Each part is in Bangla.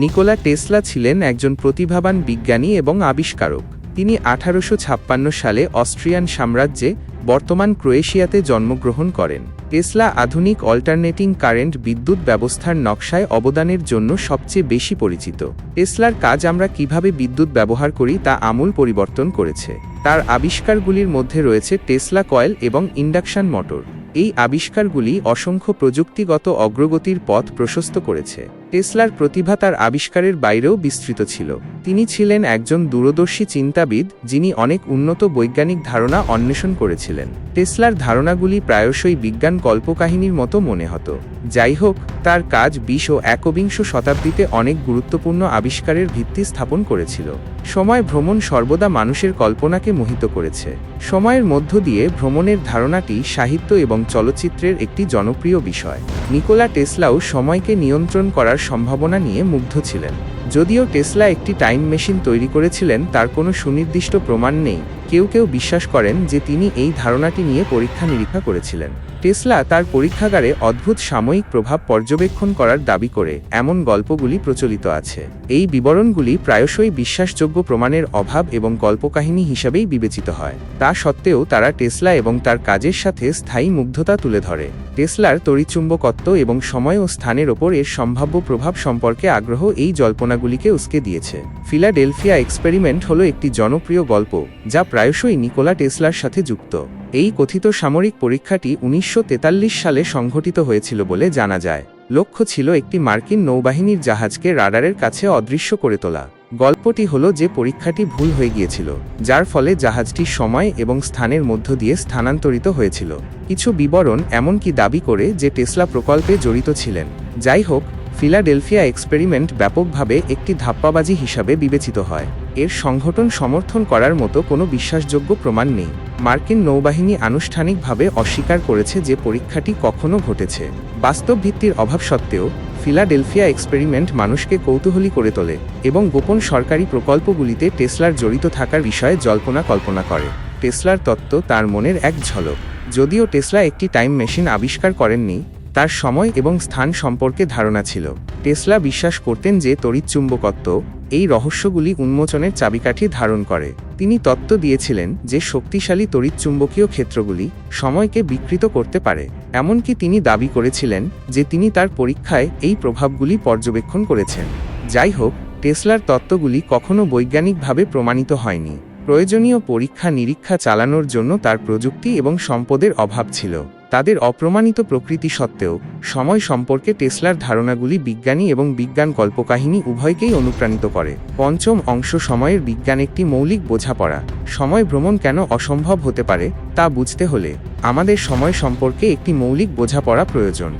নিকোলা টেসলা ছিলেন একজন প্রতিভাবান বিজ্ঞানী এবং আবিষ্কারক। তিনি আঠারোশো ছাপ্পান্ন সালে অস্ট্রিয়ান সাম্রাজ্যে বর্তমান ক্রোয়েশিয়াতে জন্মগ্রহণ করেন। টেসলা আধুনিক অল্টারনেটিং কারেন্ট বিদ্যুৎ ব্যবস্থার নকশায় অবদানের জন্য সবচেয়ে বেশি পরিচিত। টেসলার কাজ আমরা কীভাবে বিদ্যুৎ ব্যবহার করি তা আমূল পরিবর্তন করেছে। তার আবিষ্কারগুলির মধ্যে রয়েছে টেসলা কয়েল এবং ইন্ডাকশন মোটর। এই আবিষ্কারগুলি অসংখ্য প্রযুক্তিগত অগ্রগতির পথ প্রশস্ত করেছে। টেসলার প্রতিভা তার আবিষ্কারের বাইরেও বিস্তৃত ছিল। তিনি ছিলেন একজন দূরদর্শী চিন্তাবিদ, যিনি অনেক উন্নত বৈজ্ঞানিক ধারণা অন্বেষণ করেছিলেন। টেসলার ধারণাগুলি প্রায়শই বিজ্ঞান কল্পকাহিনীর মতো মনে হতো। যাই হোক, তার কাজ বিশ ও একবিংশ শতাব্দীতে অনেক গুরুত্বপূর্ণ আবিষ্কারের ভিত্তি স্থাপন করেছিল। সময় ভ্রমণ সর্বদা মানুষের কল্পনাকে মোহিত করেছে। সময়ের মধ্য দিয়ে ভ্রমণের ধারণাটি সাহিত্য এবং চলচ্চিত্রের একটি জনপ্রিয় বিষয়। নিকোলা টেসলাও সময়কে নিয়ন্ত্রণ করার সম্ভাবনা নিয়ে মুগ্ধ ছিলেন। যদিও টেসলা একটি টাইম মেশিন তৈরি করেছিলেন, তার কোনো সুনির্দিষ্ট প্রমাণ নেই। কেউ কেউ বিশ্বাস করেন যে তিনি এই ধারণাটি নিয়ে পরীক্ষা নিরীক্ষা করেছিলেন। টেসলা তার পরীক্ষাগারে অদ্ভুত সাময়িক প্রভাব পর্যবেক্ষণ করার দাবি করে এমন গল্পগুলি প্রচলিত আছে। এই বিবরণগুলি প্রায়শই বিশ্বাসযোগ্য প্রমাণের অভাব এবং গল্পকাহিনী হিসাবেই বিবেচিত হয়। তা সত্ত্বেও তারা টেসলা এবং তার কাজের সাথে স্থায়ী মুগ্ধতা তুলে ধরে। টেসলার তড়িৎচুম্বকত্ব এবং সময় ও স্থানের ওপর এর সম্ভাব্য প্রভাব সম্পর্কে আগ্রহ এই জল্পনাগুলিকে উস্কে দিয়েছে। ফিলাডেলফিয়া এক্সপেরিমেন্ট হলো একটি জনপ্রিয় গল্প, যা প্রায়শই নিকোলা টেসলার সাথে যুক্ত। এই কথিত সামরিক পরীক্ষাটি উনিশশো তেতাল্লিশ সালে সংঘটিত হয়েছিল বলে জানা যায়। লক্ষ্য ছিল একটি মার্কিন নৌবাহিনীর জাহাজকে রাডারের কাছে অদৃশ্য করে তোলা। গল্পটি হলো যে পরীক্ষাটি ভুল হয়ে গিয়েছিল, যার ফলে জাহাজটি সময় এবং স্থানের মধ্য দিয়ে স্থানান্তরিত হয়েছিল। কিছু বিবরণ এমনকি দাবি করে যে টেসলা প্রকল্পে জড়িত ছিলেন। যাই হোক ফিলাডেলফিয়া এক্সপেরিমেন্ট ব্যাপকভাবে একটি ধাপ্পাবাজি হিসাবে বিবেচিত হয়। এর সংগঠন সমর্থন করার মতো কোনো বিশ্বাসযোগ্য প্রমাণ নেই। মার্কিন নৌবাহিনী আনুষ্ঠানিকভাবে অস্বীকার করেছে যে পরীক্ষাটি কখনো ঘটেছে। বাস্তব ভিত্তির অভাব সত্ত্বেও, ফিলাডেলফিয়া এক্সপেরিমেন্ট মানুষকে কৌতূহলী করে তোলে এবং গোপন সরকারি প্রকল্পগুলিতে টেসলার জড়িত থাকার বিষয়ে জল্পনা কল্পনা করে। টেসলার তত্ত্ব তার মনের এক ঝলক। যদিও টেসলা একটি টাইম মেশিন আবিষ্কার করেননি তার সময় এবং স্থান সম্পর্কে ধারণা ছিল। টেসলা বিশ্বাস করতেন যে তড়িৎচুম্বকত্ব এই রহস্যগুলি উন্মোচনের চাবিকাঠি ধারণ করে। তিনি তত্ত্ব দিয়েছিলেন যে শক্তিশালী তড়িৎচুম্বকীয় ক্ষেত্রগুলি সময়কে বিকৃত করতে পারে। এমনকি তিনি দাবি করেছিলেন যে তিনি তার পরীক্ষায় এই প্রভাবগুলি পর্যবেক্ষণ করেছেন। যাই হোক, টেসলার তত্ত্বগুলি কখনো বৈজ্ঞানিকভাবে প্রমাণিত হয়নি। প্রয়োজনীয় পরীক্ষা নিরীক্ষা চালানোর জন্য তার প্রযুক্তি এবং সম্পদের অভাব ছিল। তাদের অপ্রমাণিত প্রকৃতি সত্ত্বেও, সময় সম্পর্কে টেসলার ধারণাগুলি বিজ্ঞানী এবং বিজ্ঞান কল্পকাহিনী উভয়কেই অনুপ্রাণিত করে। পঞ্চম অংশ সময়ের বিজ্ঞান একটি মৌলিক বোঝাপড়া। সময় ভ্রমণ কেন অসম্ভব হতে পারে, তা বুঝতে হলে আমাদের সময় সম্পর্কে একটি মৌলিক বোঝাপড়া প্রয়োজন।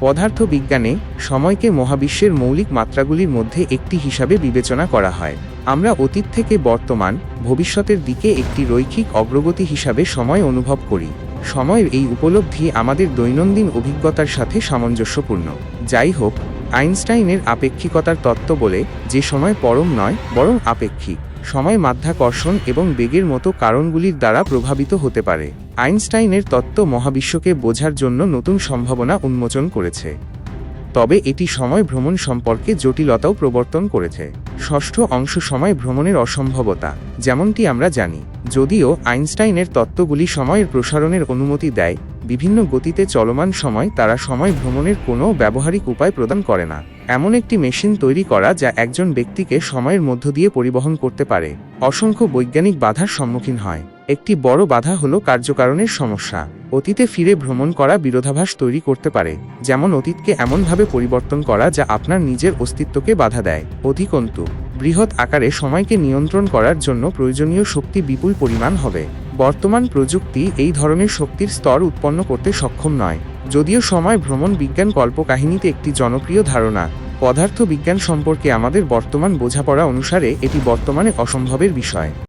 পদার্থ বিজ্ঞানে সময়কে মহাবিশ্বের মৌলিক মাত্রাগুলির মধ্যে একটি হিসাবে বিবেচনা করা হয়। আমরা অতীত থেকে বর্তমান, ভবিষ্যতের দিকে একটি রৈখিক অগ্রগতি হিসাবে সময় অনুভব করি। সময়ের এই উপলব্ধি আমাদের দৈনন্দিন অভিজ্ঞতার সাথে সামঞ্জস্যপূর্ণ। যাই হোক আইনস্টাইনের আপেক্ষিকতার তত্ত্ব বলে যে সময় পরম নয়, বরং আপেক্ষিক। সময় মাধ্যাকর্ষণ এবং বেগের মতো কারণগুলির দ্বারা প্রভাবিত হতে পারে। আইনস্টাইনের তত্ত্ব মহাবিশ্বকে বোঝার জন্য নতুন সম্ভাবনা উন্মোচন করেছে। তবে এটি সময় ভ্রমণ সম্পর্কে জটিলতাও প্রবর্তন করেছে। ষষ্ঠ অংশ সময় ভ্রমণের অসম্ভবতা, যেমনটি আমরা জানি। যদিও আইনস্টাইনের তত্ত্বগুলি সময়ের প্রসারণের অনুমতি দেয়, বিভিন্ন গতিতে চলমান সময় তারা সময় ভ্রমণের কোনো ব্যবহারিক উপায় প্রদান করে না। এমন একটি মেশিন তৈরি করা যা একজন ব্যক্তিকে সময়ের মধ্য দিয়ে পরিবহন করতে পারে, অসংখ্য বৈজ্ঞানিক বাধার সম্মুখীন হয়। একটি বড় বাধা হল কার্যকারণের সমস্যা। অতীতে ফিরে ভ্রমণ করা বিরোধাভাস তৈরি করতে পারে, যেমন অতীতকে এমনভাবে পরিবর্তন করা যা আপনার নিজের অস্তিত্বকে বাধা দেয়। অধিকন্তু বৃহৎ আকারে সময়কে নিয়ন্ত্রণ করার জন্য প্রয়োজনীয় শক্তি বিপুল পরিমাণ হবে। বর্তমান প্রযুক্তি এই ধরনের শক্তির স্তর উৎপন্ন করতে সক্ষম নয়। যদিও সময় ভ্রমণ বিজ্ঞান কল্পকাহিনীতে একটি জনপ্রিয় ধারণা পদার্থ বিজ্ঞান সম্পর্কে আমাদের বর্তমান বোঝাপড়া অনুসারে এটি বর্তমানে অসম্ভবের বিষয়।